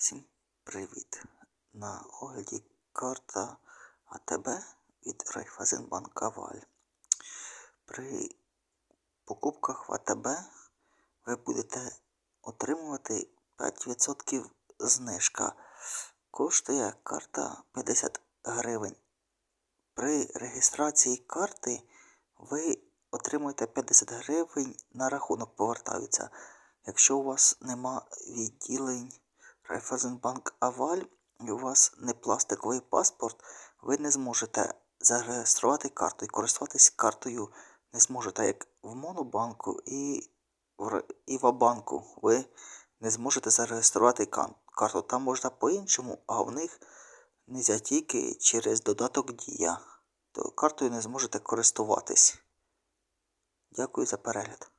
Всім привіт! На огляді карта АТБ від Райфазенбанк Аваль. При покупках в АТБ ви будете отримувати 5% знижка. Коштує карта 50 гривень. При реєстрації карти ви отримуєте 50 гривень на рахунок повертаються. Якщо у вас нема відділень Райфазенбанк Аваль і у вас не пластиковий паспорт, ви не зможете зареєструвати карту і користуватись картою не зможете як в Монобанку і в, Р- і в Абанку. Ви не зможете зареєструвати карту. Там можна по-іншому, а в них нельзя тільки через додаток Дія. То картою не зможете користуватись. Дякую за перегляд.